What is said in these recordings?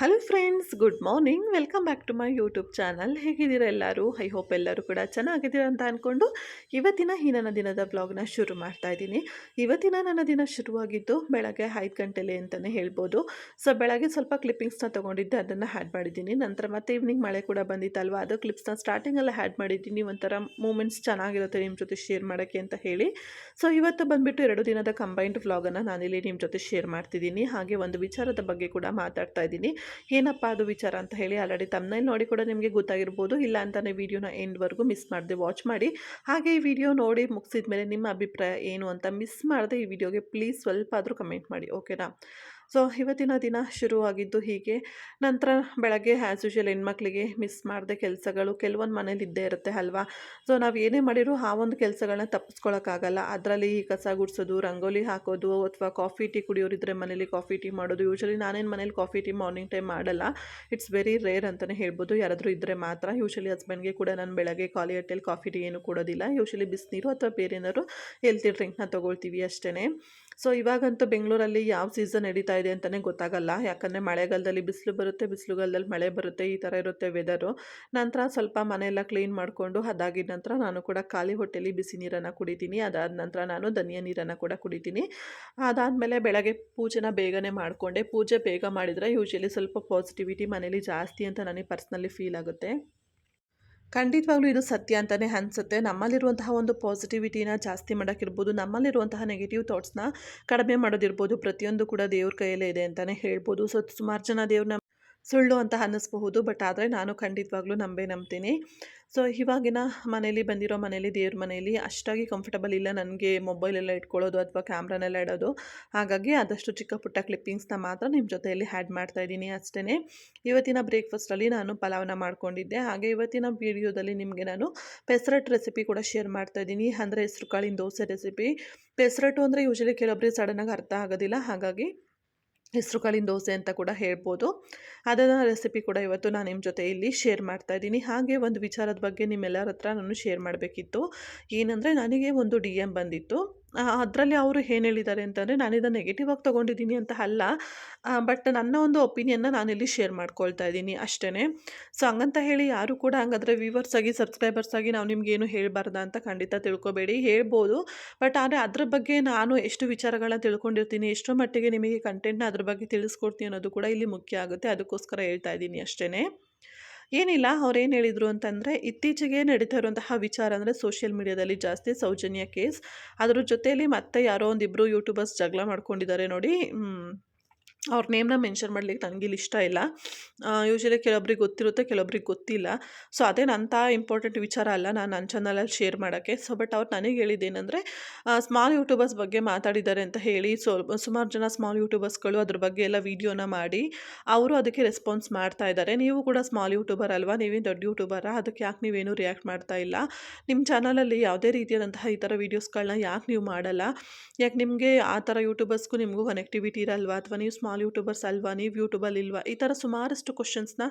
Hello friends good morning welcome back to my YouTube channel ಹೇಗಿದ್ದೀರಾ ಎಲ್ಲರೂ? I hope ಎಲ್ಲರೂ ಕೂಡ ಚೆನ್ನಾಗಿದ್ದೀರಾ ಅಂತ ಅಂದ್ಕೊಂಡು ಇವತ್ತಿನ ಈ ನನ್ನ ದಿನದ ಬ್ಲಾಗ್ನ ಶುರು ಮಾಡ್ತಾ ಇದ್ದೀನಿ. ಇವತ್ತಿನ ನನ್ನ ದಿನ ಶುರುವಾಗಿದ್ದು ಬೆಳಗ್ಗೆ ಐದು ಗಂಟೆಲೆ ಅಂತಲೇ ಹೇಳ್ಬೋದು. ಸೊ ಬೆಳಗ್ಗೆ ಸ್ವಲ್ಪ ಕ್ಲಿಪ್ಪಿಂಗ್ಸ್ನ ತೊಗೊಂಡಿದ್ದೆ, ಅದನ್ನು ಹ್ಯಾಡ್ ಮಾಡಿದ್ದೀನಿ. ನಂತರ ಮತ್ತೆ ಈವ್ನಿಂಗ್ ಮಳೆ ಕೂಡ ಬಂದಿತ್ತಲ್ವ? ಅದು ಕ್ಲಿಪ್ಸ್ನ ಸ್ಟಾರ್ಟಿಂಗಲ್ಲೇ ಹ್ಯಾಡ್ ಮಾಡಿದ್ದೀನಿ. ಒಂಥರ ಮೂಮೆಂಟ್ಸ್ ಚೆನ್ನಾಗಿರುತ್ತೆ ನಿಮ್ಮ ಜೊತೆ ಶೇರ್ ಮಾಡೋಕ್ಕೆ ಅಂತ ಹೇಳಿ. ಸೊ ಇವತ್ತು ಬಂದುಬಿಟ್ಟು ಎರಡು ದಿನದ ಕಂಬೈನ್ಡ್ ವ್ಲಾಗನ್ನು ನಾನಿಲ್ಲಿ ನಿಮ್ಮ ಜೊತೆ ಶೇರ್ ಮಾಡ್ತಿದ್ದೀನಿ. ಹಾಗೆ ಒಂದು ವಿಚಾರದ ಬಗ್ಗೆ ಕೂಡ ಮಾತಾಡ್ತಾ ಇದ್ದೀನಿ. ಏನಪ್ಪ ಅದು ವಿಚಾರ ಅಂತ ಹೇಳಿ ಆಲ್ರೆಡಿ ತಮ್ಮನೇ ನೋಡಿ ಕೂಡ ನಿಮಗೆ ಗೊತ್ತಾಗಿರ್ಬೋದು. ಇಲ್ಲ ಅಂತಲೇ ವಿಡಿಯೋನ ಎಂಡ್ವರೆಗೂ ಮಿಸ್ ಮಾಡಿದೆ ವಾಚ್ ಮಾಡಿ. ಹಾಗೆ ಈ ವಿಡಿಯೋ ನೋಡಿ ಮುಗಿಸಿದ ಮೇಲೆ ನಿಮ್ಮ ಅಭಿಪ್ರಾಯ ಏನು ಅಂತ ಮಿಸ್ ಮಾಡದೆ ಈ ವಿಡಿಯೋಗೆ ಪ್ಲೀಸ್ ಸ್ವಲ್ಪ ಆದರೂ ಕಮೆಂಟ್ ಮಾಡಿ ಓಕೆನಾ ಸೊ, ಇವತ್ತಿನ ದಿನ ಶುರುವಾಗಿದ್ದು ಹೀಗೆ. ನಂತರ ಬೆಳಗ್ಗೆ ಆ್ಯಸ್ ಯೂಶಲ್ ಹೆಣ್ಮಕ್ಳಿಗೆ ಮಿಸ್ ಮಾಡದೆ ಕೆಲಸಗಳು. ಕೆಲವೊಂದು ಮನೇಲಿ ಇದ್ದೇ ಇರುತ್ತೆ ಅಲ್ವಾ? ಸೊ, ನಾವು ಏನೇ ಮಾಡಿರೂ ಆ ಒಂದು ಕೆಲಸಗಳನ್ನ ತಪ್ಪಿಸ್ಕೊಳಕ್ಕಾಗಲ್ಲ ಅದರಲ್ಲಿ ಕಸ ಗುಡಿಸೋದು, ರಂಗೋಲಿ ಹಾಕೋದು ಅಥವಾ ಕಾಫಿ ಟೀ ಕುಡಿಯೋರಿದ್ರೆ ಮನೇಲಿ ಕಾಫಿ ಟೀ ಮಾಡೋದು. ಯೂಶಲಿ ನಾನೇನು ಮನೇಲಿ ಕಾಫಿ ಟೀ ಮಾರ್ನಿಂಗ್ ಟೈಮ್ ಮಾಡಲ್ಲ. ಇಟ್ಸ್ ವೆರಿ ರೇರ್ ಅಂತಲೇ ಹೇಳ್ಬೋದು. ಯಾರಾದರೂ ಇದ್ದರೆ ಮಾತ್ರ. ಯೂಶಲಿ ಹಸ್ಬೆಂಡ್ಗೆ ಕೂಡ ನಾನು ಬೆಳಗ್ಗೆ ಖಾಲಿ ಹೊಟ್ಟೆಲಿ ಕಾಫಿ ಟೀ ಏನು ಕೊಡೋದಿಲ್ಲ. ಯೂಶಲಿ ಬಿಸಿನೀರು ಅಥವಾ ಬೇರೆ ಏನಾದ್ರು ಹೆಲ್ತಿ ಡ್ರಿಂಕ್ನ ತೊಗೊಳ್ತೀವಿ ಅಷ್ಟೇ ಸೊ, ಇವಾಗಂತೂ ಬೆಂಗಳೂರಲ್ಲಿ ಯಾವ ಸೀಸನ್ ನಡೀತಾ ಇದೆ ಅಂತಲೇ ಗೊತ್ತಾಗಲ್ಲ. ಯಾಕಂದರೆ ಮಳೆಗಾಲದಲ್ಲಿ ಬಿಸಿಲು ಬರುತ್ತೆ, ಬಿಸಿಲುಗಾಲದಲ್ಲಿ ಮಳೆ ಬರುತ್ತೆ, ಈ ಥರ ಇರುತ್ತೆ ವೆದರು ನಂತರ ಸ್ವಲ್ಪ ಮನೆಯೆಲ್ಲ ಕ್ಲೀನ್ ಮಾಡಿಕೊಂಡು ಅದಾಗಿದ ನಂತರ ನಾನು ಕೂಡ ಖಾಲಿ ಹೊಟ್ಟೆಲಿ ಬಿಸಿ ನೀರನ್ನು ಕುಡಿತೀನಿ. ಅದಾದ ನಂತರ ನಾನು ಧನಿಯ ನೀರನ್ನು ಕೂಡ ಕುಡಿತೀನಿ. ಅದಾದಮೇಲೆ ಬೆಳಗ್ಗೆ ಪೂಜೆನ ಬೇಗನೆ ಮಾಡಿಕೊಂಡೆ. ಪೂಜೆ ಬೇಗ ಮಾಡಿದರೆ ಯೂಶಲಿ ಸ್ವಲ್ಪ ಪಾಸಿಟಿವಿಟಿ ಮನೇಲಿ ಜಾಸ್ತಿ ಅಂತ ನನಗೆ ಪರ್ಸ್ನಲಿ ಫೀಲ್ ಆಗುತ್ತೆ. ಖಂಡಿತವಾಗ್ಲೂ ಇದು ಸತ್ಯ ಅಂತಲೇ ಅನಿಸುತ್ತೆ. ನಮ್ಮಲ್ಲಿರುವಂತಹ ಒಂದು ಪಾಸಿಟಿವಿಟಿನ ಜಾಸ್ತಿ ಮಾಡೋಕ್ಕಿರ್ಬೋದು, ನಮ್ಮಲ್ಲಿರುವಂತಹ ನೆಗೆಟಿವ್ ಥಾಟ್ಸ್ನ ಕಡಿಮೆ ಮಾಡೋದಿರ್ಬೋದು, ಪ್ರತಿಯೊಂದು ಕೂಡ ದೇವ್ರ ಕೈಯಲ್ಲೇ ಇದೆ ಅಂತಲೇ ಹೇಳ್ಬೋದು. ಸೊ ಸುಮಾರು ಜನ ದೇವ್ರನ್ನ ಸುಳ್ಳು ಅಂತ ಅನ್ನಿಸ್ಬಹುದು, ಬಟ್ ಆದರೆ ನಾನು ಖಂಡಿತವಾಗ್ಲೂ ನಂಬೇ ನಂಬ್ತೀನಿ. ಸೊ, ಇವಾಗಿನ ಮನೇಲಿ ಬಂದಿರೋ ಮನೇಲಿ, ದೇವ್ರ ಮನೇಲಿ ಅಷ್ಟಾಗಿ ಕಂಫರ್ಟಬಲ್ ಇಲ್ಲ ನನಗೆ ಮೊಬೈಲೆಲ್ಲ ಇಟ್ಕೊಳ್ಳೋದು ಅಥವಾ ಕ್ಯಾಮ್ರಾನೆಲ್ಲ ಇಡೋದು. ಹಾಗಾಗಿ ಆದಷ್ಟು ಚಿಕ್ಕ ಪುಟ್ಟ ಕ್ಲಿಪ್ಪಿಂಗ್ಸ್ನ ಮಾತ್ರ ನಿಮ್ಮ ಜೊತೆಯಲ್ಲಿ ಹ್ಯಾಡ್ ಮಾಡ್ತಾ ಇದ್ದೀನಿ ಅಷ್ಟೇ ಇವತ್ತಿನ ಬ್ರೇಕ್ಫಾಸ್ಟಲ್ಲಿ ನಾನು ಪಲಾವ್ನ ಮಾಡ್ಕೊಂಡಿದ್ದೆ. ಹಾಗೆ ಇವತ್ತಿನ ವಿಡಿಯೋದಲ್ಲಿ ನಿಮಗೆ ನಾನು ಪೆಸರಟ್ ರೆಸಿಪಿ ಕೂಡ ಶೇರ್ ಮಾಡ್ತಾ ಇದ್ದೀನಿ. ಅಂದರೆ ಹೆಸರು ಕಾಳಿನ ದೋಸೆ ರೆಸಿಪಿ ಪೆಸರಟು ಅಂದರೆ ಯೂಶಲಿ ಕೆಲವೊಬ್ಬರಿಗೆ ಸಡನ್ನಾಗಿ ಅರ್ಥ ಆಗೋದಿಲ್ಲ. ಹಾಗಾಗಿ ಹೆಸರು ಕಾಳಿನ ದೋಸೆ ಅಂತ ಕೂಡ ಹೇಳ್ಬೋದು. ಅದನ್ನು ರೆಸಿಪಿ ಕೂಡ ಇವತ್ತು ನಾನು ನಿಮ್ಮ ಜೊತೆ ಇಲ್ಲಿ ಶೇರ್ ಮಾಡ್ತಾ ಇದ್ದೀನಿ. ಹಾಗೆ ಒಂದು ವಿಚಾರದ ಬಗ್ಗೆ ನಿಮ್ಮೆಲ್ಲರ ಹತ್ರ ನಾನು ಶೇರ್ ಮಾಡಬೇಕಿತ್ತು. ಏನಂದರೆ ನನಗೆ ಒಂದು ಡಿ ಎಂ ಬಂದಿತ್ತು. ಅದರಲ್ಲಿ ಅವರು ಏನು ಹೇಳಿದ್ದಾರೆ ಅಂತಂದರೆ ನಾನಿದನ್ನು ನೆಗೆಟಿವ್ ಆಗಿ ತೊಗೊಂಡಿದ್ದೀನಿ ಅಂತ ಅಲ್ಲ. ಬಟ್ ನನ್ನ ಒಂದು ಒಪಿನಿಯನ್ನ ನಾನಿಲ್ಲಿ ಶೇರ್ ಮಾಡ್ಕೊಳ್ತಾ ಇದ್ದೀನಿ ಅಷ್ಟೇ ಸೊ ಹಂಗಂತ ಹೇಳಿ ಯಾರು ಕೂಡ ಹಂಗಾದ್ರೆ ವ್ಯೂವರ್ಸ್ ಆಗಿ ಸಬ್ಸ್ಕ್ರೈಬರ್ಸ್ ಆಗಿ ನಾವು ನಿಮಗೇನು ಹೇಳಬಾರ್ದ ಅಂತ ಖಂಡಿತ ತಿಳ್ಕೊಬೇಡಿ. ಹೇಳ್ಬೋದು. ಬಟ್ ಆದರೆ ಅದ್ರ ಬಗ್ಗೆ ನಾನು ಎಷ್ಟು ವಿಚಾರಗಳನ್ನ ತಿಳ್ಕೊಂಡಿರ್ತೀನಿ, ಎಷ್ಟು ಮಟ್ಟಿಗೆ ನಿಮಗೆ ಕಂಟೆಂಟ್ನ ಅದ್ರ ಬಗ್ಗೆ ತಿಳಿಸ್ಕೊಡ್ತೀನಿ ಅನ್ನೋದು ಕೂಡ ಇಲ್ಲಿ ಮುಖ್ಯ ಆಗುತ್ತೆ. ಅದಕ್ಕೋಸ್ಕರ ಹೇಳ್ತಾ ಇದ್ದೀನಿ ಅಷ್ಟೇ ಏನಿಲ್ಲ ಅವ್ರೇನು ಹೇಳಿದರು ಅಂತಂದರೆ, ಇತ್ತೀಚೆಗೆ ನಡೀತಾ ಇರುವಂತಹ ವಿಚಾರ ಅಂದರೆ ಸೋಷಿಯಲ್ ಮೀಡಿಯಾದಲ್ಲಿ ಜಾಸ್ತಿ ಸೌಜನ್ಯ ಕೇಸ್ ಅದ್ರ ಜೊತೆಯಲ್ಲಿ ಮತ್ತೆ ಯಾರೋ ಒಂದಿಬ್ಬರು ಯೂಟ್ಯೂಬರ್ಸ್ ಜಗಳ ಮಾಡ್ಕೊಂಡಿದ್ದಾರೆ ನೋಡಿ. ಅವ್ರ ನೇಮ್ನ ಮೆನ್ಷನ್ ಮಾಡ್ಲಿಕ್ಕೆ ಇಲ್ಲಿ ಇಷ್ಟ ಇಲ್ಲ. ಯೂಶ್ವಲಿ ಕೆಲವೊಬ್ರಿಗೆ ಗೊತ್ತಿರುತ್ತೆ, ಕೆಲವೊಬ್ರಿಗೆ ಗೊತ್ತಿಲ್ಲ. ಸೊ ಅದೇನಂಥ ಇಂಪಾರ್ಟೆಂಟ್ ವಿಚಾರ ಅಲ್ಲ, ನಾನು ನನ್ನ ಚಾನಲಲ್ಲಿ ಶೇರ್ ಮಾಡೋಕ್ಕೆ. ಸೊ ಬಟ್ ಅವ್ರು ನನಗೆ ಹೇಳಿದ್ದೇನೆಂದರೆ ಸ್ಮಾಲ್ ಯೂಟ್ಯೂಬರ್ಸ್ ಬಗ್ಗೆ ಮಾತಾಡಿದ್ದಾರೆ ಅಂತ ಹೇಳಿ, ಸೊ, ಸುಮಾರು ಜನ ಸ್ಮಾಲ್ ಯೂಟ್ಯೂಬರ್ಸ್ಗಳು ಅದ್ರ ಬಗ್ಗೆ ಎಲ್ಲ ವೀಡಿಯೋನ ಮಾಡಿ, ಅವರು ಅದಕ್ಕೆ ರೆಸ್ಪಾನ್ಸ್ ಮಾಡ್ತಾ ಇದ್ದಾರೆ. ನೀವು ಕೂಡ ಸ್ಮಾಲ್ ಯೂಟ್ಯೂಬರ್ ಅಲ್ವಾ? ನೀವೇನು ದೊಡ್ಡ ಯೂಟ್ಯೂಬರಾ ಅದಕ್ಕೆ ಯಾಕೆ ನೀವೇನು ರಿಯಾಕ್ಟ್ ಮಾಡ್ತಾ ಇಲ್ಲ? ನಿಮ್ಮ ಚಾನಲಲ್ಲಿ ಯಾವುದೇ ರೀತಿಯಾದಂತಹ ಈ ಥರ ವೀಡಿಯೋಸ್ಗಳನ್ನ ಯಾಕೆ ನೀವು ಮಾಡಲ್ಲ? ಯಾಕೆ ನಿಮಗೆ ಆ ಥರ ಯೂಟ್ಯೂಬರ್ಸ್ಗೂ ನಿಮಗೂ ಕನೆಕ್ಟಿವಿಟಿ ಇರಲ್ವಾ? ಅಥವಾ ನೀವು ಸ್ಮಾಲ್ ಸ್ಮಾಲ್ ಯೂಟ್ಯೂಬರ್ಸ್ ಅಲ್ವಾ, ನೀವು ಯೂಟ್ಯೂಬಲ್ಲಿ ಇಲ್ವಾ, ಈ ಥರ ಸುಮಾರಷ್ಟು ಕ್ವಶನ್ಸ್ನ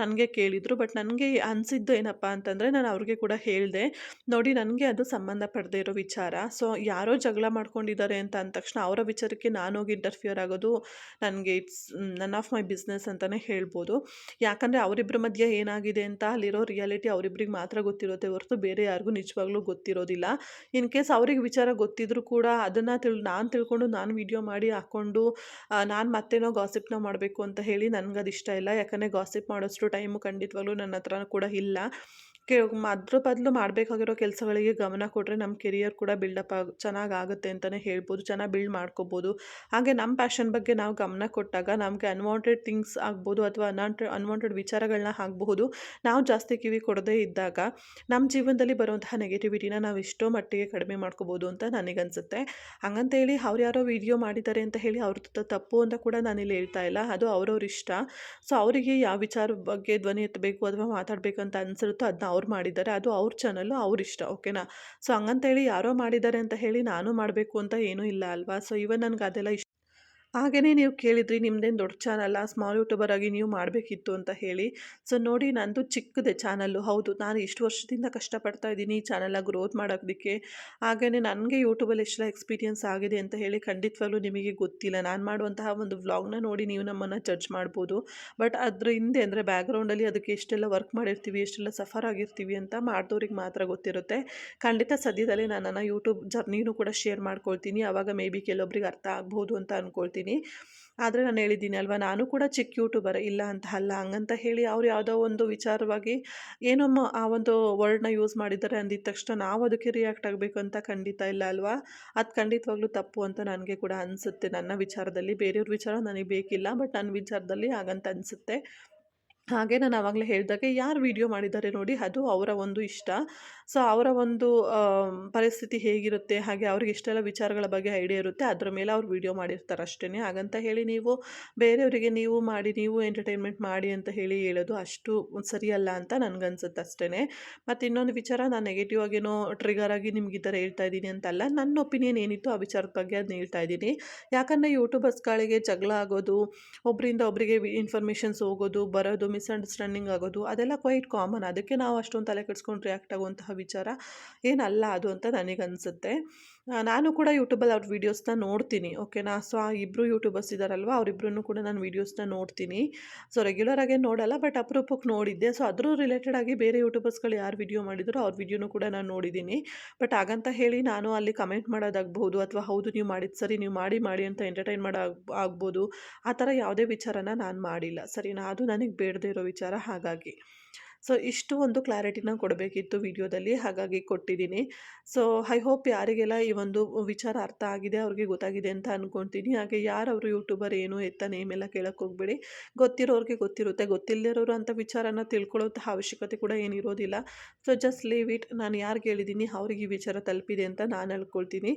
ನನಗೆ ಕೇಳಿದರು. ಬಟ್ ನನಗೆ ಅನಿಸಿದ್ದು ಏನಪ್ಪ ಅಂತಂದರೆ, ನಾನು ಅವ್ರಿಗೆ ಕೂಡ ಹೇಳಿದೆ, ನೋಡಿ, ನನಗೆ ಅದು ಸಂಬಂಧ ಪಡದೇ ಇರೋ ವಿಚಾರ. ಸೊ ಯಾರೋ ಜಗಳ ಮಾಡ್ಕೊಂಡಿದ್ದಾರೆ ಅಂತ ಅಂದ ತಕ್ಷಣ ಅವರ ವಿಚಾರಕ್ಕೆ ನಾನು ಹೋಗಿ ಇಂಟರ್ಫಿಯರ್ ಆಗೋದು ನನಗೆ it's none of my business ಅಂತಲೇ ಹೇಳ್ಬೋದು. ಯಾಕಂದರೆ ಅವರಿಬ್ಬರ ಮಧ್ಯೆ ಏನಾಗಿದೆ ಅಂತ ಅಲ್ಲಿರೋ ರಿಯಾಲಿಟಿ ಅವರಿಬ್ರಿಗೆ ಮಾತ್ರ ಗೊತ್ತಿರುತ್ತೆ ಹೊರತು ಬೇರೆ ಯಾರಿಗೂ ನಿಜವಾಗ್ಲೂ ಗೊತ್ತಿರೋದಿಲ್ಲ. ಇನ್ ಕೇಸ್ ಅವ್ರಿಗೆ ವಿಚಾರ ಗೊತ್ತಿದ್ರು ಕೂಡ ಅದನ್ನು ತಿಳ್, ನಾನು ತಿಳ್ಕೊಂಡು ನಾನು ವಿಡಿಯೋ ಮಾಡಿ ಹಾಕ್ಕೊಂಡು ನಾನು ಮತ್ತೇನೋ ಗಾಸಿಪ್ನ ಮಾಡಬೇಕು ಅಂತ ಹೇಳಿ ನನಗದು ಇಷ್ಟ ಇಲ್ಲ. ಯಾಕಂದರೆ ಗಾಸಿಪ್ ಮಾಡೋಷ್ಟು ಟೈಮು ಖಂಡಿತವಾಗ್ಲೂ ನನ್ನ ಹತ್ರ ಕೂಡ ಇಲ್ಲ. ಕೆ ಅದ್ರ ಬದಲು ಮಾಡಬೇಕಾಗಿರೋ ಕೆಲಸಗಳಿಗೆ ಗಮನ ಕೊಟ್ಟರೆ ನಮ್ಮ ಕೆರಿಯರ್ ಕೂಡ ಬಿಲ್ಡಪ್ ಆಗ ಚೆನ್ನಾಗಿ ಆಗುತ್ತೆ ಅಂತಲೇ ಹೇಳ್ಬೋದು. ಚೆನ್ನಾಗಿ ಬಿಲ್ಡ್ ಮಾಡ್ಕೋಬೋದು. ಹಾಗೆ ನಮ್ಮ ಪ್ಯಾಷನ್ ಬಗ್ಗೆ ನಾವು ಗಮನ ಕೊಟ್ಟಾಗ ನಮಗೆ ಅನ್ವಾಂಟೆಡ್ ಥಿಂಗ್ಸ್ ಆಗ್ಬೋದು ಅಥವಾ ಅನ್ವಾಂಟೆಡ್ ಅನ್ವಾಂಟೆಡ್ ವಿಚಾರಗಳನ್ನ ಆಗಬಹುದು ನಾವು ಜಾಸ್ತಿ ಕಿವಿ ಕೊಡದೇ ಇದ್ದಾಗ ನಮ್ಮ ಜೀವನದಲ್ಲಿ ಬರುವಂತಹ ನೆಗೆಟಿವಿಟಿನ ನಾವು ಎಷ್ಟೋ ಮಟ್ಟಿಗೆ ಕಡಿಮೆ ಮಾಡ್ಕೋಬೋದು ಅಂತ ನನಗನ್ಸುತ್ತೆ. ಹಂಗಂತೇಳಿ ಅವ್ರು ಯಾರೋ ವಿಡಿಯೋ ಮಾಡಿದ್ದಾರೆ ಅಂತ ಹೇಳಿ ಅವ್ರದ್ದು ತಪ್ಪು ಅಂತ ಕೂಡ ನಾನಿಲ್ಲಿ ಹೇಳ್ತಾ ಇಲ್ಲ. ಅದು ಅವ್ರವ್ರ ಇಷ್ಟ. ಸೊ ಅವರಿಗೆ ಯಾವ ವಿಚಾರ ಬಗ್ಗೆ ಧ್ವನಿ ಎತ್ತಬೇಕು ಅಥವಾ ಮಾತಾಡಬೇಕು ಅಂತ ಅನಿಸಿರುತ್ತೋ ಅದನ್ನ ಅವ್ರು ಮಾಡಿದ್ದಾರೆ, ಅದು ಅವ್ರ ಚಾನಲ್ಲು ಅವ್ರ ಇಷ್ಟ ಓಕೆನಾ ಸೊ ಹಂಗಂತೇಳಿ ಯಾರೋ ಮಾಡಿದ್ದಾರೆ ಅಂತ ಹೇಳಿ ನಾನು ಮಾಡಬೇಕು ಅಂತ ಏನೂ ಇಲ್ಲ ಅಲ್ವಾ? ಸೊ ಇವನ್ ನನಗೆ ಅದೆಲ್ಲ ಇಷ್ಟ ಹಾಗೆಯೇ ನೀವು ಕೇಳಿದ್ರಿ ನಿಮ್ಮದೇನು ದೊಡ್ಡ ಚಾನಲ್ಲ ಸ್ಮಾಲ್ ಯೂಟ್ಯೂಬರ್ ಆಗಿ ನೀವು ಮಾಡಬೇಕಿತ್ತು ಅಂತ ಹೇಳಿ. ಸೊ ನೋಡಿ ನಂದು ಚಿಕ್ಕದೆ ಚಾನಲ್ಲು. ಹೌದು, ನಾನು ಇಷ್ಟು ವರ್ಷದಿಂದ ಕಷ್ಟಪಡ್ತಾ ಇದ್ದೀನಿ ಈ ಚಾನಲ್ನ ಗ್ರೋತ್ ಮಾಡೋದಕ್ಕೆ ಹಾಗೆಯೇ ನನಗೆ ಯೂಟ್ಯೂಬಲ್ಲಿ ಎಷ್ಟೆಲ್ಲ ಎಕ್ಸ್ಪೀರಿಯನ್ಸ್ ಆಗಿದೆ ಅಂತ ಹೇಳಿ ಖಂಡಿತವಾಗ್ಲೂ ನಿಮಗೆ ಗೊತ್ತಿಲ್ಲ. ನಾನು ಮಾಡುವಂತಹ ಒಂದು ವ್ಲಾಗ್ನ ನೋಡಿ ನೀವು ನಮ್ಮನ್ನು ಜಡ್ಜ್ ಮಾಡ್ಬೋದು. ಬಟ್ ಅದ್ರ ಹಿಂದೆ ಅಂದರೆ ಬ್ಯಾಕ್ಗ್ರೌಂಡಲ್ಲಿ ಅದಕ್ಕೆ ಎಷ್ಟೆಲ್ಲ ವರ್ಕ್ ಮಾಡಿರ್ತೀವಿ, ಎಷ್ಟೆಲ್ಲ ಸಫರ್ ಆಗಿರ್ತೀವಿ ಅಂತ ಮಾಡಿದವ್ರಿಗೆ ಮಾತ್ರ ಗೊತ್ತಿರುತ್ತೆ. ಖಂಡಿತ ಸದ್ಯದಲ್ಲೇ ನಾನು ನನ್ನ ಯೂಟ್ಯೂಬ್ ಜರ್ನಿನೂ ಕೂಡ ಶೇರ್ ಮಾಡ್ಕೊಳ್ತೀನಿ. ಆವಾಗ ಮೇ ಬಿ ಕೆಲವೊಬ್ರಿಗೆ ಅರ್ಥ ಆಗ್ಬೋದು ಅಂತ ಅಂದ್ಕೊಳ್ತೀನಿ ಆದರೆ ನಾನು ಹೇಳಿದ್ದೀನಿ ಅಲ್ವಾ, ನಾನು ಕೂಡ ಚಿಕ್ಕ ಯೂಟ್ಯೂಬರ್, ಇಲ್ಲ ಅಂತ ಅಲ್ಲ. ಹಂಗಂತ ಹೇಳಿ ಅವ್ರು ಯಾವುದೋ ಒಂದು ವಿಚಾರವಾಗಿ, ಏನೋ ಆ ಒಂದು ವರ್ಡ್ನ ಯೂಸ್ ಮಾಡಿದ್ದಾರೆ ಅಂದಿದ ತಕ್ಷಣ ನಾವು ಅದಕ್ಕೆ ರಿಯಾಕ್ಟ್ ಆಗಬೇಕು ಅಂತ ಖಂಡಿತ ಇಲ್ಲ ಅಲ್ವಾ? ಅದು ಖಂಡಿತವಾಗ್ಲೂ ತಪ್ಪು ಅಂತ ನನಗೆ ಕೂಡ ಅನಿಸುತ್ತೆ. ನನ್ನ ವಿಚಾರದಲ್ಲಿ ಬೇರೆಯವ್ರ ವಿಚಾರ ನನಗೆ ಬೇಕಿಲ್ಲ ಬಟ್ ನನ್ನ ವಿಚಾರದಲ್ಲಿ ಹಾಗಂತ ಅನಿಸುತ್ತೆ. ಹಾಗೆ ನಾನು ಆವಾಗಲೇ ಹೇಳಿದಾಗೆ ಯಾರು ವಿಡಿಯೋ ಮಾಡಿದ್ದಾರೆ ನೋಡಿ ಅದು ಅವರ ಒಂದು ಇಷ್ಟ. ಸೊ, ಅವರ ಒಂದು ಪರಿಸ್ಥಿತಿ ಹೇಗಿರುತ್ತೆ, ಹಾಗೆ ಅವ್ರಿಗೆ ಇಷ್ಟೆಲ್ಲ ವಿಚಾರಗಳ ಬಗ್ಗೆ ಐಡಿಯಾ ಇರುತ್ತೆ, ಅದರ ಮೇಲೆ ಅವ್ರು ವಿಡಿಯೋ ಮಾಡಿರ್ತಾರೆ ಅಷ್ಟೇ ಹಾಗಂತ ಹೇಳಿ ನೀವು ಬೇರೆಯವರಿಗೆ ನೀವು ಮಾಡಿ, ನೀವು ಎಂಟರ್ಟೈನ್ಮೆಂಟ್ ಮಾಡಿ ಅಂತ ಹೇಳಿ ಹೇಳೋದು ಅಷ್ಟು ಸರಿಯಲ್ಲ ಅಂತ ನನಗನ್ಸುತ್ತೆ ಅಷ್ಟೇ ಮತ್ತು ಇನ್ನೊಂದು ವಿಚಾರ, ನಾನು ನೆಗೆಟಿವ್ ಆಗೇನೋ ಟ್ರಿಗರ್ ಆಗಿ ನಿಮ್ಗೆ ಈ ಥರ ಹೇಳ್ತಾ ಇದ್ದೀನಿ ಅಂತಲ್ಲ, ನನ್ನ ಒಪಿನಿಯನ್ ಏನಿತ್ತು ಆ ವಿಚಾರದ ಬಗ್ಗೆ ಅದನ್ನ ಹೇಳ್ತಾ ಇದ್ದೀನಿ. ಯಾಕಂದರೆ ಯೂಟ್ಯೂಬರ್ಸ್ಗಳಿಗೆ ಜಗಳ ಆಗೋದು ಒಬ್ಬರಿಂದ ಒಬ್ಬರಿಗೆ ಇನ್ಫಾರ್ಮೇಷನ್ಸ್ ಹೋಗೋದು, ಬರೋದು ಮಿಸ್ಅಂಡರ್ಸ್ಟ್ಯಾಂಡಿಂಗ್ ಆಗೋದು, ಅದೆಲ್ಲ ಕ್ವೈಟ್ ಕಾಮನ್ ಅದಕ್ಕೆ ನಾವು ಅಷ್ಟೊಂದು ತಲೆ ಕೆಡಿಸ್ಕೊಂಡು ರಿಯಾಕ್ಟ್ ಆಗುವಂತಹ ವಿಚಾರ ಏನಲ್ಲ ಅದು ಅಂತ ನನಗನ್ಸುತ್ತೆ. ನಾನು ಕೂಡ ಯೂಟ್ಯೂಬಲ್ಲಿ ಅವ್ರ ವೀಡಿಯೋಸ್ನ ನೋಡ್ತೀನಿ ಓಕೆನಾ ಸೊ ಆ ಇಬ್ಬರು ಯೂಟ್ಯೂಬರ್ಸ್ ಇದ್ದಾರಲ್ವ ಅವರಿಬ್ರು ಕೂಡ ನಾನು ವೀಡಿಯೋಸ್ನ ನೋಡ್ತೀನಿ. ಸೊ ರೆಗ್ಯುಲರ್ ಆಗೇ ನೋಡಲ್ಲ ಬಟ್ ಅಪರೂಪಕ್ಕೆ ನೋಡಿದ್ದೆ. ಸೊ ಅದ್ರ ರಿಲೇಟೆಡ್ ಆಗಿ ಬೇರೆ ಯೂಟ್ಯೂಬರ್ಸ್ಗಳು ಯಾರು ವಿಡಿಯೋ ಮಾಡಿದ್ರು ಅವ್ರ ವೀಡಿಯೋನು ಕೂಡ ನಾನು ನೋಡಿದ್ದೀನಿ. ಬಟ್ ಹಾಗಂತ ಹೇಳಿ ನಾನು ಅಲ್ಲಿ ಕಮೆಂಟ್ ಮಾಡೋದಾಗ್ಬೋದು ಅಥವಾ ಹೌದು, ನೀವು ಮಾಡಿದ್ದು ಸರಿ, ನೀವು ಮಾಡಿ ಮಾಡಿ ಅಂತ ಎಂಟರ್ಟೈನ್ ಮಾಡೋ, ಆಗ್ಬೋದು. ಆ ಥರ ಯಾವುದೇ ವಿಚಾರನ ನಾನು ಮಾಡಿಲ್ಲ. ಸರಿನಾ? ಅದು ನನಗೆ ಬೇಡದೇ ಇರೋ ವಿಚಾರ ಹಾಗಾಗಿ. ಸೊ, ಇಷ್ಟು ಒಂದು ಕ್ಲಾರಿಟಿನ ಕೊಡಬೇಕಿತ್ತು ವಿಡಿಯೋದಲ್ಲಿ, ಹಾಗಾಗಿ ಕೊಟ್ಟಿದ್ದೀನಿ. ಸೊ, ಐ ಹೋಪ್ ಯಾರಿಗೆಲ್ಲ ಈ ಒಂದು ವಿಚಾರ ಅರ್ಥ ಆಗಿದೆ, ಅವ್ರಿಗೆ ಗೊತ್ತಾಗಿದೆ ಅಂತ ಅಂದ್ಕೊಳ್ತೀನಿ ಹಾಗೆ ಯಾರವರು ಯೂಟ್ಯೂಬರ್ ಏನು, ಎತ್ತ ನೇಮ್ ಎಲ್ಲ ಕೇಳಕ್ಕೆ ಹೋಗ್ಬೇಡಿ. ಗೊತ್ತಿರೋರಿಗೆ ಗೊತ್ತಿರುತ್ತೆ. ಗೊತ್ತಿಲ್ಲದಿರೋರು ಅಂತ ವಿಚಾರನ ತಿಳ್ಕೊಳ್ಳೋಂಥ ಅವಶ್ಯಕತೆ ಕೂಡ ಏನಿರೋದಿಲ್ಲ. ಸೊ ಜಸ್ಟ್ ಲೀವ್ ಇಟ್ ನಾನು ಯಾರಿಗೆ ಹೇಳಿದ್ದೀನಿ ಅವ್ರಿಗೆ ಈ ವಿಚಾರ ತಲುಪಿದೆ ಅಂತ ನಾನು ಹೇಳ್ಕೊಳ್ತೀನಿ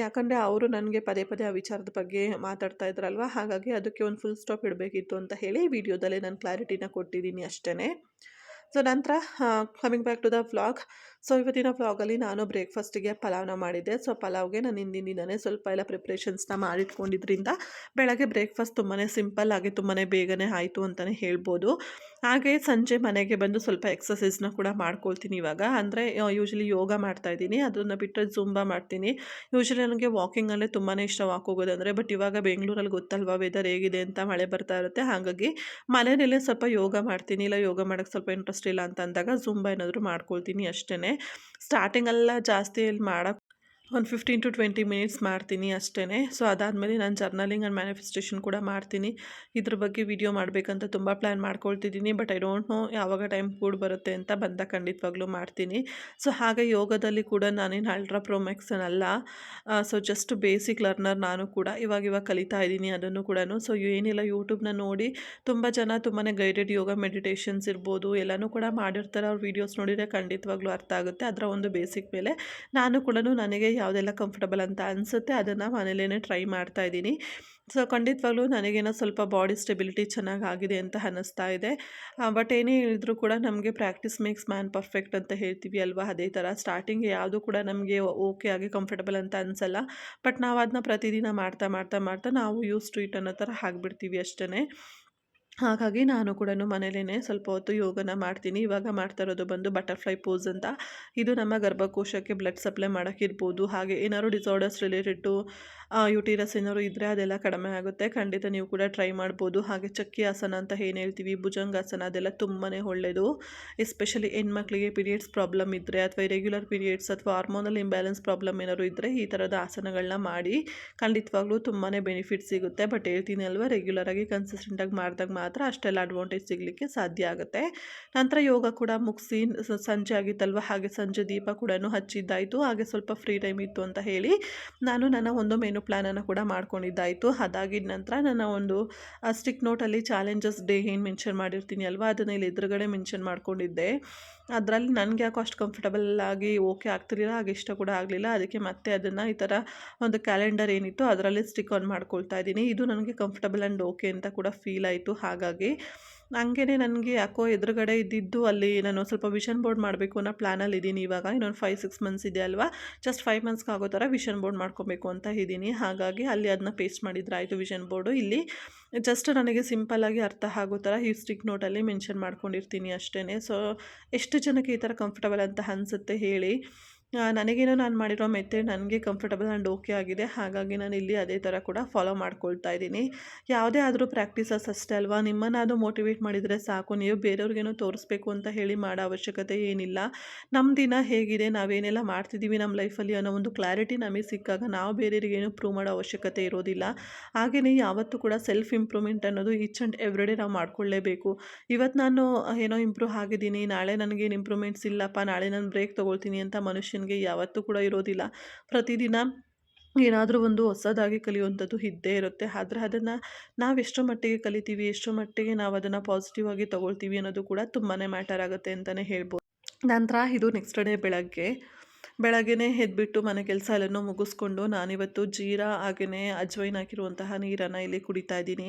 ಯಾಕಂದರೆ ಅವರು ನನಗೆ ಪದೇ ಪದೇ ಆ ವಿಚಾರದ ಬಗ್ಗೆ ಮಾತಾಡ್ತಾ ಇದ್ರಲ್ವ? ಹಾಗಾಗಿ ಅದಕ್ಕೆ ಒಂದು ಫುಲ್ ಸ್ಟಾಪ್ ಇಡಬೇಕಿತ್ತು ಅಂತ ಹೇಳಿ ವಿಡಿಯೋದಲ್ಲೇ ನಾನು ಕ್ಲಾರಿಟಿನ ಕೊಟ್ಟಿದ್ದೀನಿ ಅಷ್ಟೇ ಸೊ ನಂತರ coming back to the vlog so, ಇವತ್ತಿನ ವ್ಲಾಗಲ್ಲಿ ನಾನು ಬ್ರೇಕ್ಫಾಸ್ಟಿಗೆ ಪಲಾವ್ನ ಮಾಡಿದ್ದೆ. ಸೊ, ಪಲಾವ್ಗೆ ನಾನು ಹಿಂದಿನ ದಿನವೇ ಸ್ವಲ್ಪ ಎಲ್ಲ ಪ್ರಿಪ್ರೇಷನ್ಸ್ನ ಮಾಡಿಟ್ಕೊಂಡಿದ್ರಿಂದ ಬೆಳಗ್ಗೆ ಬ್ರೇಕ್ಫಾಸ್ಟ್ ತುಂಬಾ ಸಿಂಪಲ್ ಆಗಿ ತುಂಬಾ ಬೇಗನೆ ಆಯಿತು ಅಂತಲೇ ಹೇಳ್ಬೋದು. ಹಾಗೆ ಸಂಜೆ ಮನೆಗೆ ಬಂದು ಸ್ವಲ್ಪ ಎಕ್ಸಸೈಸ್ನ ಕೂಡ ಮಾಡ್ಕೊಳ್ತೀನಿ ಇವಾಗ. ಅಂದರೆ ಯೂಶ್ವಲಿ ಯೋಗ ಮಾಡ್ತಾ ಇದ್ದೀನಿ. ಅದನ್ನು ಬಿಟ್ಟರೆ ಜುಂಬಾ ಮಾಡ್ತೀನಿ. ಯೂಶ್ವಲಿ ನನಗೆ ವಾಕಿಂಗಲ್ಲೇ ತುಂಬಾ ಇಷ್ಟ ವಾಕ್ ಹೋಗೋದಂದರೆ, ಬಟ್ ಇವಾಗ ಬೆಂಗಳೂರಲ್ಲಿ ಗೊತ್ತಲ್ವಾ ವೆದರ್ ಹೇಗಿದೆ ಅಂತ ಮಳೆ ಬರ್ತಾ ಇರುತ್ತೆ. ಹಾಗಾಗಿ ಮನೆಯಲ್ಲೇ ಸ್ವಲ್ಪ ಯೋಗ ಮಾಡ್ತೀನಿ. ಇಲ್ಲ, ಯೋಗ ಮಾಡೋಕ್ಕೆ ಸ್ವಲ್ಪ ಇಂಟ್ರೆಸ್ಟ್ ಇಲ್ಲ ಅಂತ ಅಂದಾಗ ಜುಂಬಾ ಏನಾದರೂ ಮಾಡ್ಕೊಳ್ತೀನಿ ಅಷ್ಟೇ ಸ್ಟಾರ್ಟಿಂಗೆಲ್ಲ ಜಾಸ್ತಿ ಇಲ್ಲಿ ಮಾಡೋಕ್ಕೆ ಒಂದು ಫಿಫ್ಟೀನ್ ಟು ಟ್ವೆಂಟಿ ಮಿನಿಟ್ಸ್ ಮಾಡ್ತೀನಿ ಅಷ್ಟೇ ಸೊ ಅದಾದಮೇಲೆ ನಾನು ಜರ್ನಲಿಂಗ್ ಆ್ಯಂಡ್ ಮ್ಯಾನಿಫೆಸ್ಟೇಷನ್ ಕೂಡ ಮಾಡ್ತೀನಿ. ಇದ್ರ ಬಗ್ಗೆ ವಿಡಿಯೋ ಮಾಡಬೇಕಂತ ತುಂಬ ಪ್ಲ್ಯಾನ್ ಮಾಡ್ಕೊಳ್ತಿದ್ದೀನಿ ಬಟ್ ಐ ಡೋಂಟ್ ನೋ ಯಾವಾಗ ಟೈಮ್ ಕೂಡ ಬರುತ್ತೆ ಅಂತ ಬಂದ ಖಂಡಿತವಾಗ್ಲೂ ಮಾಡ್ತೀನಿ. ಸೊ ಹಾಗೆ ಯೋಗದಲ್ಲಿ ಕೂಡ ನಾನೇನು ಅಲ್ಟ್ರಾ ಪ್ರೊಮ್ಯಾಕ್ಸನ್ ಅಲ್ಲ ಸೊ ಜಸ್ಟ್ ಬೇಸಿಕ್ ಲರ್ನರ್ ನಾನು ಕೂಡ. ಇವಾಗ ಇವಾಗ ಕಲಿತಾ ಇದ್ದೀನಿ ಅದನ್ನು ಕೂಡ ಸೊ ಏನಿಲ್ಲ ಯೂಟ್ಯೂಬ್ನ ನೋಡಿ. ತುಂಬ ಜನ ತುಂಬಾ ಗೈಡೆಡ್ ಯೋಗ ಮೆಡಿಟೇಷನ್ಸ್ ಇರ್ಬೋದು, ಎಲ್ಲನೂ ಕೂಡ ಮಾಡಿರ್ತಾರೆ. ಅವ್ರ ವೀಡಿಯೋಸ್ ನೋಡಿದರೆ ಖಂಡಿತವಾಗ್ಲೂ ಅರ್ಥ ಆಗುತ್ತೆ. ಅದರ ಒಂದು ಬೇಸಿಕ್ ಮೇಲೆ ನಾನು ಕೂಡ ನನಗೆ ಯಾವುದೆಲ್ಲ ಕಂಫರ್ಟಬಲ್ ಅಂತ ಅನಿಸುತ್ತೆ ಅದನ್ನು ಮನೇಲೇ ಟ್ರೈ ಮಾಡ್ತಾ ಇದ್ದೀನಿ. ಸೊ ಖಂಡಿತವಾಗ್ಲೂ ನನಗೇನೋ ಸ್ವಲ್ಪ ಬಾಡಿ ಸ್ಟೆಬಿಲಿಟಿ ಚೆನ್ನಾಗಿ ಆಗಿದೆ ಅಂತ ಅನ್ನಿಸ್ತಾ ಇದೆ. ಬಟ್ ಏನೇ ಹೇಳಿದ್ರು ಕೂಡ ನಮಗೆ ಪ್ರಾಕ್ಟೀಸ್ ಮೇಕ್ಸ್ ಮ್ಯಾನ್ ಪರ್ಫೆಕ್ಟ್ ಅಂತ ಹೇಳ್ತೀವಿ ಅಲ್ವಾ? ಅದೇ ಥರ ಸ್ಟಾರ್ಟಿಂಗ್ ಯಾವುದು ಕೂಡ ನಮಗೆ ಓಕೆ ಆಗಿ ಕಂಫರ್ಟಬಲ್ ಅಂತ ಅನಿಸಲ್ಲ. ಬಟ್ ನಾವು ಅದನ್ನ ಪ್ರತಿದಿನ ಮಾಡ್ತಾ ಮಾಡ್ತಾ ಮಾಡ್ತಾ ನಾವು ಯೂಸ್ ಟು ಇಟ್ ಅನ್ನೋ ಥರ ಆಗಿಬಿಡ್ತೀವಿ ಅಷ್ಟೇ ಹಾಗಾಗಿ ನಾನು ಕೂಡ ಮನೇಲೇ ಸ್ವಲ್ಪ ಹೊತ್ತು ಯೋಗನ ಮಾಡ್ತೀನಿ. ಇವಾಗ ಮಾಡ್ತಾ ಇರೋದು ಬಂದು ಬಟರ್ಫ್ಲೈ ಪೋಸ್ ಅಂತ. ಇದು ನಮ್ಮ ಗರ್ಭಕೋಶಕ್ಕೆ ಬ್ಲಡ್ ಸಪ್ಲೈ ಮಾಡೋಕ್ಕಿರ್ಬೋದು ಹಾಗೆ ಏನಾದ್ರು ಡಿಸಾರ್ಡರ್ಸ್ ರಿಲೇಟೆಡ್ ಟು ಯುಟಿರಸ್ ಏನಾದ್ರು ಇದ್ದರೆ ಅದೆಲ್ಲ ಕಡಿಮೆ ಆಗುತ್ತೆ. ಖಂಡಿತ ನೀವು ಕೂಡ ಟ್ರೈ ಮಾಡ್ಬೋದು. ಹಾಗೆ ಚಕ್ಕಿ ಆಸನ ಅಂತ ಏನು ಹೇಳ್ತೀವಿ, ಭುಜಂಗಾಸನ ಅದೆಲ್ಲ ತುಂಬಾ ಒಳ್ಳೆಯದು ಎಸ್ಪೆಷಲಿ ಹೆಣ್ಮಕ್ಳಿಗೆ ಪೀರಿಯಡ್ಸ್ ಪ್ರಾಬ್ಲಮ್ ಇದ್ದರೆ ಅಥವಾ ಇರೆಗ್ಯುಲರ್ ಪೀರಿಯಡ್ಸ್ ಅಥವಾ ಹಾರ್ಮೋನಲ್ ಇಂಬ್ಯಾಲೆನ್ಸ್ ಪ್ರಾಬ್ಲಮ್ ಏನಾದ್ರು ಇದ್ದರೆ ಈ ಥರದ ಆಸನಗಳನ್ನ ಮಾಡಿ ಖಂಡಿತವಾಗ್ಲೂ ತುಂಬಾ ಬೆನಿಫಿಟ್ ಸಿಗುತ್ತೆ. ಬಟ್ ಹೇಳ್ತೀನಿ ಅಲ್ವಾ ರೆಗ್ಯುಲರಾಗಿ ಕನ್ಸಿಸ್ಟೆಂಟಾಗಿ ಮಾಡಿದಾಗ ಮಾತ್ರ ಅಷ್ಟೆಲ್ಲ ಅಡ್ವಾಂಟೇಜ್ ಸಿಗಲಿಕ್ಕೆ ಸಾಧ್ಯ ಆಗುತ್ತೆ. ನಂತರ ಯೋಗ ಕೂಡ ಮುಗಿಸಿ ಸಂಜೆ ಆಗಿತ್ತಲ್ವ, ಹಾಗೆ ಸಂಜೆ ದೀಪ ಕೂಡ ಹಚ್ಚಿದ್ದಾಯಿತು. ಹಾಗೆ ಸ್ವಲ್ಪ ಫ್ರೀ ಟೈಮ್ ಇತ್ತು ಅಂತ ಹೇಳಿ ನಾನು ನನ್ನ ಒಂದು ಮೆನು ಪ್ಲ್ಯಾನನ್ನು ಕೂಡ ಮಾಡ್ಕೊಂಡಿದ್ದಾಯಿತು. ಅದಾಗಿದ ನಂತರ ನಾನು ಒಂದು ಸ್ಟಿಕ್ ನೋಟಲ್ಲಿ ಚಾಲೆಂಜಸ್ ಡೇ ಏನು ಮೆನ್ಷನ್ ಮಾಡಿರ್ತೀನಿ ಅಲ್ವಾ? ಅದನ್ನು ಇಲ್ಲಿ ಎದುರುಗಡೆ ಮೆನ್ಷನ್ ಮಾಡ್ಕೊಂಡಿದ್ದೆ. ಅದರಲ್ಲಿ ನನಗೆ ಯಾಕೋ ಅಷ್ಟು ಕಂಫರ್ಟಬಲ್ ಆಗಿ ಓಕೆ ಆಗ್ತಿರಲಿಲ್ಲ, ಹಾಗೆ ಇಷ್ಟ ಕೂಡ ಆಗಲಿಲ್ಲ. ಅದಕ್ಕೆ ಮತ್ತೆ ಅದನ್ನು ಈ ಥರ ಒಂದು ಕ್ಯಾಲೆಂಡರ್ ಏನಿತ್ತು, ಅದರಲ್ಲಿ ಸ್ಟಿಕ್ ಆನ್ ಮಾಡ್ಕೊಳ್ತಾ ಇದ್ದೀನಿ. ಇದು ನನಗೆ ಕಂಫರ್ಟಬಲ್ ಆ್ಯಂಡ್ ಓಕೆ ಅಂತ ಕೂಡ ಫೀಲ್ ಆಯಿತು ಹಾಗಾಗಿ. ಹಂಗೇನೆ ನನಗೆ ಯಾಕೋ ಎದುರುಗಡೆ ಇದ್ದಿದ್ದು ಅಲ್ಲಿ ನಾನು ಸ್ವಲ್ಪ ವಿಷನ್ ಬೋರ್ಡ್ ಮಾಡಬೇಕು ಅನ್ನೋ ಪ್ಲ್ಯಾನಲ್ಲಿ ಇದ್ದೀನಿ ಇವಾಗ. ಇನ್ನೊಂದು ಫೈವ್ ಸಿಕ್ಸ್ ಮಂತ್ಸ್ ಇದೆ ಅಲ್ವಾ? ಜಸ್ಟ್ ಫೈವ್ ಮಂತ್ಸ್ಗೆ ಆಗೋ ಥರ ವಿಷನ್ ಬೋರ್ಡ್ ಮಾಡ್ಕೋಬೇಕು ಅಂತ ಇದ್ದೀನಿ. ಹಾಗಾಗಿ ಅಲ್ಲಿ ಅದನ್ನ ಪೇಸ್ಟ್ ಮಾಡಿದ್ರೆ ಆಯಿತು ವಿಷನ್ ಬೋರ್ಡು ಇಲ್ಲಿ ಜಸ್ಟ್ ನನಗೆ ಸಿಂಪಲ್ಲಾಗಿ ಅರ್ಥ ಆಗೋ ಥರ ಈ ಸ್ಟಿಕ್ ನೋಟಲ್ಲಿ ಮೆನ್ಷನ್ ಮಾಡ್ಕೊಂಡಿರ್ತೀನಿ ಅಷ್ಟೇ ಸೊ ಎಷ್ಟು ಜನಕ್ಕೆ ಈ ಥರ ಕಂಫರ್ಟಬಲ್ ಅಂತ ಅನಿಸುತ್ತೆ ಹೇಳಿ. ನನಗೇನೋ ನಾನು ಮಾಡಿರೋ ಮೆಥಡ್ ನನಗೆ ಕಂಫರ್ಟಬಲ್ ಆ್ಯಂಡ್ ಓಕೆ ಆಗಿದೆ. ಹಾಗಾಗಿ ನಾನು ಇಲ್ಲಿ ಅದೇ ಥರ ಕೂಡ ಫಾಲೋ ಮಾಡ್ಕೊಳ್ತಾ ಇದ್ದೀನಿ. ಯಾವುದೇ ಆದರೂ ಪ್ರಾಕ್ಟೀಸಸ್ ಅಷ್ಟೇ ಅಲ್ವಾ? ನಿಮ್ಮನ್ನು ಮೋಟಿವೇಟ್ ಮಾಡಿದರೆ ಸಾಕು. ನೀವು ಬೇರೆಯವ್ರಿಗೇನೋ ತೋರಿಸ್ಬೇಕು ಅಂತ ಹೇಳಿ ಮಾಡೋ ಅವಶ್ಯಕತೆ ಏನಿಲ್ಲ. ನಮ್ಮ ದಿನ ಹೇಗಿದೆ? ನಾವೇನೆಲ್ಲ ಮಾಡ್ತಿದ್ದೀವಿ ನಮ್ಮ ಲೈಫಲ್ಲಿ ಅನ್ನೋ ಒಂದು ಕ್ಲಾರಿಟಿ ನಮಗೆ ಸಿಕ್ಕಾಗ ನಾವು ಬೇರೆಯವರಿಗೇನು ಪ್ರೂವ್ ಮಾಡೋ ಅವಶ್ಯಕತೆ ಇರೋದಿಲ್ಲ. ಹಾಗೆಯೇ ಯಾವತ್ತೂ ಕೂಡ ಸೆಲ್ಫ್ ಇಂಪ್ರೂವ್ಮೆಂಟ್ ಅನ್ನೋದು ಈಚ್ ಆ್ಯಂಡ್ ಎವ್ರಿಡೇ ನಾವು ಮಾಡ್ಕೊಳ್ಳೇಬೇಕು ಇವತ್ತು ನಾನು ಏನೋ ಇಂಪ್ರೂವ್ ಆಗಿದ್ದೀನಿ. ನಾಳೆ ನನಗೇನು ಇಂಪ್ರೂವ್ಮೆಂಟ್ಸ್ ಇಲ್ಲಪ್ಪ. ನಾಳೆ ನಾನು ಬ್ರೇಕ್ ತೊಗೊಳ್ತೀನಿ ಅಂತ ಮನುಷ್ಯನಿಗೆ ಯಾವತ್ತೂ ಕೂಡ ಇರೋದಿಲ್ಲ. ಪ್ರತಿದಿನ ಏನಾದರೂ ಒಂದು ಹೊಸದಾಗಿ ಕಲಿಯುವಂಥದ್ದು ಇದ್ದೇ ಇರುತ್ತೆ. ಆದರೆ ಅದನ್ನು ನಾವು ಎಷ್ಟು ಮಟ್ಟಿಗೆ ಕಲಿತೀವಿ, ಎಷ್ಟು ಮಟ್ಟಿಗೆ ನಾವು ಅದನ್ನು ಪಾಸಿಟಿವ್ ಆಗಿ ತೊಗೊಳ್ತೀವಿ ಅನ್ನೋದು ಕೂಡ ತುಂಬಾ ಮ್ಯಾಟರ್ ಆಗುತ್ತೆ ಅಂತಲೇ ಹೇಳ್ಬೋದು. ನಂತರ ಇದು ನೆಕ್ಸ್ಟ್ ಡೇ ಬೆಳಗ್ಗೆ ಬೆಳಗ್ಗೆನೇ ಎದ್ಬಿಟ್ಟು ಮನೆ ಕೆಲಸ ಎಲ್ಲನೂ ಮುಗಿಸ್ಕೊಂಡು ನಾನಿವತ್ತು ಜೀರಾ ಹಾಗೆಯೇ ಅಜ್ವೈನ್ ಹಾಕಿರುವಂತಹ ನೀರನ್ನು ಇಲ್ಲಿ ಕುಡಿತಾ ಇದ್ದೀನಿ.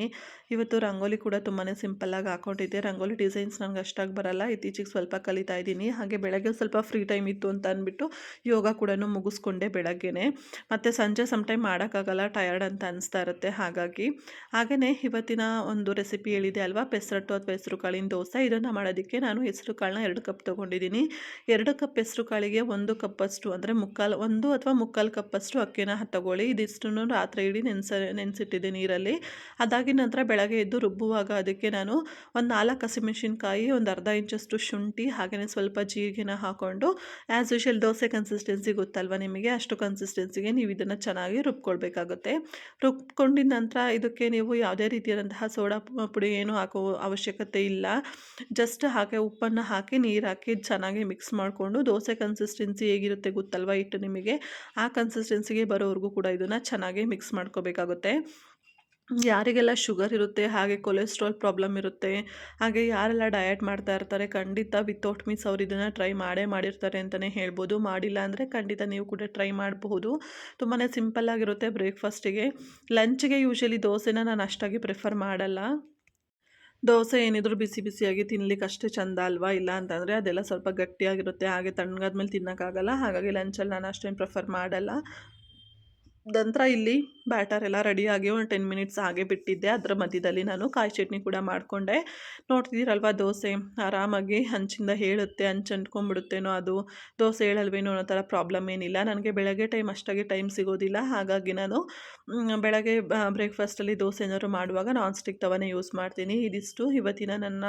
ಇವತ್ತು ರಂಗೋಲಿ ಕೂಡ ತುಂಬಾ ಸಿಂಪಲ್ಲಾಗಿ ಹಾಕೊಂಡಿದ್ದೆ. ರಂಗೋಲಿ ಡಿಸೈನ್ಸ್ ನನಗೆ ಅಷ್ಟಾಗಿ ಬರಲ್ಲ. ಇತ್ತೀಚೆಗೆ ಸ್ವಲ್ಪ ಕಲಿತಾ ಇದ್ದೀನಿ. ಹಾಗೆ ಬೆಳಗ್ಗೆ ಸ್ವಲ್ಪ ಫ್ರೀ ಟೈಮ್ ಇತ್ತು ಅಂತ ಅಂದ್ಬಿಟ್ಟು ಯೋಗ ಕೂಡ ಮುಗಿಸ್ಕೊಂಡೆ ಬೆಳಗ್ಗೆನೆ. ಮತ್ತು ಸಂಜೆ ಸಮ್ ಟೈಮ್ ಮಾಡೋಕ್ಕಾಗಲ್ಲ. ಟಯರ್ಡ್ ಅಂತ ಅನಿಸ್ತಾ ಇರುತ್ತೆ ಹಾಗಾಗಿ. ಹಾಗೆಯೇ ಇವತ್ತಿನ ಒಂದು ರೆಸಿಪಿ ಹೇಳಿದೆ ಅಲ್ವಾ? ಪೆಸರಟ್ಟು ಅಥವಾ ಹೆಸರು ಕಾಳಿನ ದೋಸೆ. ಇದನ್ನು ಮಾಡೋದಕ್ಕೆ ನಾನು ಹೆಸರು ಕಾಳನ್ನ ಎರಡು ಕಪ್ ತೊಗೊಂಡಿದ್ದೀನಿ. ಎರಡು ಕಪ್ ಹೆಸರು ಕಾಳಿಗೆ ಒಂದು ಕಪ್ಪಷ್ಟು ಅಂದರೆ ಮುಕ್ಕಾಲು, ಒಂದು ಅಥವಾ ಮುಕ್ಕಾಲು ಕಪ್ಪಷ್ಟು ಅಕ್ಕಿನ ತಗೊಳ್ಳಿ. ಇದಿಷ್ಟನ್ನು ರಾತ್ರಿ ಇಡೀ ನೆನೆಸ, ನೆನೆಸಿಟ್ಟಿದ್ದೆ ನೀರಲ್ಲಿ. ಅದಾಗಿ ನಂತರ ಬೆಳಗ್ಗೆ ಎದ್ದು ರುಬ್ಬುವಾಗ ಅದಕ್ಕೆ ನಾನು ಒಂದು ನಾಲ್ಕು ಹಸಿಮೆಣಸಿನ್ಕಾಯಿ, ಒಂದು ಅರ್ಧ ಇಂಚಷ್ಟು ಶುಂಠಿ ಹಾಗೆಯೇ ಸ್ವಲ್ಪ ಜೀರಿಗೆನ ಹಾಕ್ಕೊಂಡು ಆ್ಯಸ್ ಯೂಶಲ್ ದೋಸೆ ಕನ್ಸಿಸ್ಟೆನ್ಸಿ ಗೊತ್ತಲ್ವ ನಿಮಗೆ? ಅಷ್ಟು ಕನ್ಸಿಸ್ಟೆನ್ಸಿಗೆ ನೀವು ಇದನ್ನು ಚೆನ್ನಾಗಿ ರುಬ್ಕೊಳ್ಬೇಕಾಗುತ್ತೆ. ರುಬ್ಕೊಂಡಿದ ನಂತರ ಇದಕ್ಕೆ ನೀವು ಯಾವುದೇ ರೀತಿಯಾದಂತಹ ಸೋಡಾ ಪುಡಿ ಏನು ಹಾಕೋ ಅವಶ್ಯಕತೆ ಇಲ್ಲ. ಜಸ್ಟ್ ಹಾಗೆ ಉಪ್ಪನ್ನು ಹಾಕಿ, ನೀರು ಹಾಕಿ, ಚೆನ್ನಾಗಿ ಮಿಕ್ಸ್ ಮಾಡಿಕೊಂಡು ದೋಸೆ ಕನ್ಸಿಸ್ಟೆನ್ಸಿ ಹೇಗಿರುತ್ತೆ ಗೊತ್ತಲ್ವ ಇಟ್ಟು ನಿಮಗೆ? ಆ ಕನ್ಸಿಸ್ಟೆನ್ಸಿಗೆ ಬರೋವರೆಗೂ ಕೂಡ ಇದನ್ನು ಚೆನ್ನಾಗಿ ಮಿಕ್ಸ್ ಮಾಡ್ಕೋಬೇಕಾಗುತ್ತೆ. ಯಾರಿಗೆಲ್ಲ ಶುಗರ್ ಇರುತ್ತೆ, ಹಾಗೆ ಕೊಲೆಸ್ಟ್ರಾಲ್ ಪ್ರಾಬ್ಲಮ್ ಇರುತ್ತೆ, ಹಾಗೆ ಯಾರೆಲ್ಲ ಡಯಟ್ ಮಾಡ್ತಾ ಇರ್ತಾರೆ, ಖಂಡಿತ ವಿತೌಟ್ ಮೀನ್ಸ್ ಅವ್ರು ಇದನ್ನು ಟ್ರೈ ಮಾಡೇ ಮಾಡಿರ್ತಾರೆ ಅಂತಲೇ ಹೇಳ್ಬೋದು. ಮಾಡಿಲ್ಲ ಅಂದರೆ ಖಂಡಿತ ನೀವು ಕೂಡ ಟ್ರೈ ಮಾಡಬಹುದು. ತುಂಬಾ ಸಿಂಪಲ್ಲಾಗಿರುತ್ತೆ ಬ್ರೇಕ್ಫಾಸ್ಟಿಗೆ ಲಂಚ್ಗೆ ಯೂಶಲಿ ದೋಸೆನ ನಾನು ಅಷ್ಟಾಗಿ ಪ್ರಿಫರ್ ಮಾಡಲ್ಲ. ದೋಸೆ ಏನಿದ್ರು ಬಿಸಿ ಬಿಸಿಯಾಗಿ ತಿನ್ಲಿಕ್ಕೆ ಅಷ್ಟೇ ಚಂದ ಅಲ್ವಾ? ಇಲ್ಲ ಅಂತಂದರೆ ಅದೆಲ್ಲ ಸ್ವಲ್ಪ ಗಟ್ಟಿಯಾಗಿರುತ್ತೆ. ಹಾಗೆ ತಣ್ಣಗಾದ್ಮೇಲೆ ತಿನ್ನೋಕ್ಕಾಗಲ್ಲ. ಹಾಗಾಗಿ ಲಂಚಲ್ಲಿ ನಾನು ಅಷ್ಟೇನು ಪ್ರಿಫರ್ ಮಾಡಲ್ಲ. ನಂತರ ಇಲ್ಲಿ ಬ್ಯಾಟರ್ ಎಲ್ಲ ರೆಡಿಯಾಗಿ ಒಂದು ಟೆನ್ ಮಿನಿಟ್ಸ್ ಹಾಗೆ ಬಿಟ್ಟಿದ್ದೆ. ಅದರ ಮಧ್ಯದಲ್ಲಿ ನಾನು ಕಾಯಿ ಚಟ್ನಿ ಕೂಡ ಮಾಡಿಕೊಂಡೆ. ನೋಡ್ತಿದ್ದೀರಲ್ವ ದೋಸೆ? ಆರಾಮಾಗಿ ಹಂಚಿಂದ ಹೇಳುತ್ತೆ, ಹಂಚು ಅಂಟ್ಕೊಂಡ್ಬಿಡುತ್ತೇನೋ ಅದು. ದೋಸೆ ಹೇಳಲ್ವೇನೋ ಅನ್ನೋ ಥರ ಪ್ರಾಬ್ಲಮ್ ಏನಿಲ್ಲ. ನನಗೆ ಬೆಳಗ್ಗೆ ಟೈಮ್ ಅಷ್ಟಾಗಿ ಟೈಮ್ ಸಿಗೋದಿಲ್ಲ. ಹಾಗಾಗಿ ನಾನು ಬೆಳಗ್ಗೆ ಬ್ರೇಕ್ಫಾಸ್ಟಲ್ಲಿ ದೋಸೆ ಏನಾದ್ರು ಮಾಡುವಾಗ ನಾನ್ ಸ್ಟಿಕ್ ತವನೇ ಯೂಸ್ ಮಾಡ್ತೀನಿ. ಇದಿಷ್ಟು. ಇವತ್ತಿನ ನನ್ನ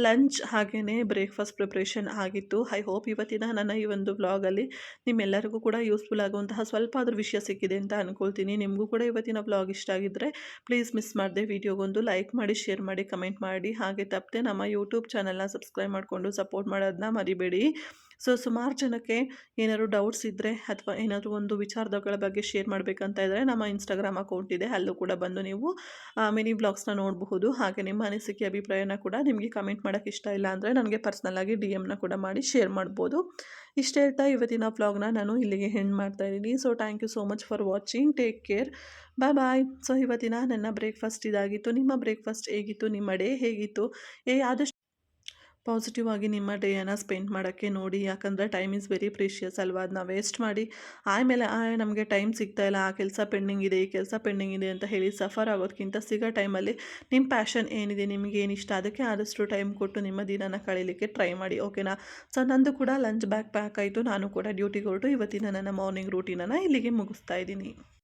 ಲಂಚ್ ಹಾಗೆಯೇ ಬ್ರೇಕ್ಫಾಸ್ಟ್ ಪ್ರಿಪ್ರೇಷನ್ ಆಗಿತ್ತು. ಐ ಹೋಪ್ ಇವತ್ತಿನ ನನ್ನ ಈ ಒಂದು ವ್ಲಾಗಲ್ಲಿ ನಿಮ್ಮೆಲ್ಲರಿಗೂ ಕೂಡ ಯೂಸ್ಫುಲ್ ಆಗುವಂತಹ ಸ್ವಲ್ಪ ಆದರೂ ವಿಷಯ ಸಿಕ್ಕಿದೆ ಅಂತ ಅಂದ್ಕೊಳ್ತೀನಿ ನಿಮಗೂ ಕೂಡ ಇವತ್ತಿನ ವ್ಲಾಗ್ ಇಷ್ಟ ಆಗಿದ್ದರೆ ಪ್ಲೀಸ್ ಮಿಸ್ ಮಾಡದೆ ವಿಡಿಯೋಗೊಂದು ಲೈಕ್ ಮಾಡಿ ಶೇರ್ ಮಾಡಿ ಕಮೆಂಟ್ ಮಾಡಿ. ಹಾಗೆ ತಪ್ಪದೆ ನಮ್ಮ ಯೂಟ್ಯೂಬ್ ಚಾನಲ್ನ ಸಬ್ಸ್ಕ್ರೈಬ್ ಮಾಡಿಕೊಂಡು ಸಪೋರ್ಟ್ ಮಾಡೋದನ್ನ ಮರಿಬೇಡಿ. ಸೊ ಸುಮಾರು ಜನಕ್ಕೆ ಏನಾದರೂ ಡೌಟ್ಸ್ ಇದ್ದರೆ ಅಥವಾ ಏನಾದರೂ ಒಂದು ವಿಚಾರಗಳ ಬಗ್ಗೆ ಶೇರ್ ಮಾಡಬೇಕಂತ ಇದ್ದರೆ ನಮ್ಮ ಇನ್ಸ್ಟಾಗ್ರಾಮ್ ಅಕೌಂಟ್ ಇದೆ. ಅಲ್ಲೂ ಕೂಡ ಬಂದು ನೀವು ಮಿನಿ ಬ್ಲಾಗ್ಸ್ನ ನೋಡಬಹುದು. ಹಾಗೆ ನಿಮ್ಮ ಅನಿಸಿಕೆ, ಅಭಿಪ್ರಾಯನ ಕೂಡ ನಿಮಗೆ ಕಮೆಂಟ್ ಮಾಡೋಕ್ಕೆ ಇಷ್ಟ ಇಲ್ಲ ಅಂದರೆ ನನಗೆ ಪರ್ಸ್ನಲ್ಲಾಗಿ ಡಿ ಎಮ್ನ ಕೂಡ ಮಾಡಿ ಶೇರ್ ಮಾಡ್ಬೋದು. ಇಷ್ಟ ಹೇಳ್ತಾ ಇವತ್ತಿನ ವ್ಲಾಗ್ನ ನಾನು ಇಲ್ಲಿಗೆ ಹೆಣ್ಣು ಮಾಡ್ತಾ ಇದ್ದೀನಿ. So thank you so much for watching take care bye bye so ಇವತ್ತಿನ ನನ್ನ ಬ್ರೇಕ್ಫಾಸ್ಟ್ ಇದಾಗಿತ್ತು. ನಿಮ್ಮ ಬ್ರೇಕ್ಫಾಸ್ಟ್ ಹೇಗಿತ್ತು? ನಿಮ್ಮ ಡೇ ಹೇಗಿತ್ತು? ಏ, ಆದಷ್ಟು ಪಾಸಿಟಿವ್ ಆಗಿ ನಿಮ್ಮ ಡೇಯನ್ನು ಸ್ಪೆಂಡ್ ಮಾಡೋಕ್ಕೆ ನೋಡಿ. ಯಾಕಂದರೆ ಟೈಮ್ ಈಸ್ ವೆರಿ ಪ್ರೀಷಿಯಸ್ ಅಲ್ವಾ? ಅದನ್ನ ವೇಸ್ಟ್ ಮಾಡಿ. ಆಮೇಲೆ ನಮಗೆ ಟೈಮ್ ಸಿಗ್ತಾ ಇಲ್ಲ. ಆ ಕೆಲಸ ಪೆಂಡಿಂಗ್ ಇದೆ, ಈ ಕೆಲಸ ಪೆಂಡಿಂಗ್ ಇದೆ ಅಂತ ಹೇಳಿ ಸಫರ್ ಆಗೋದಕ್ಕಿಂತ ಸಿಗೋ ಟೈಮಲ್ಲಿ ನಿಮ್ಮ ಪ್ಯಾಷನ್ ಏನಿದೆ, ನಿಮಗೆ ಏನು ಇಷ್ಟ, ಅದಕ್ಕೆ ಆದಷ್ಟು ಟೈಮ್ ಕೊಟ್ಟು ನಿಮ್ಮ ದಿನನ ಕಳೀಲಿಕ್ಕೆ ಟ್ರೈ ಮಾಡಿ ಓಕೆನಾ ಸೊ ನಂದು ಕೂಡ ಲಂಚ್ ಬ್ಯಾಗ್ ಪ್ಯಾಕ್ ಆಯಿತು. ನಾನು ಕೂಡ ಡ್ಯೂಟಿಗೆ ಹೊರಟು. ಇವತ್ತಿನ ನನ್ನ ಮಾರ್ನಿಂಗ್ ರೂಟೀನನ್ನು ಇಲ್ಲಿಗೆ ಮುಗಿಸ್ತಾ ಇದ್ದೀನಿ.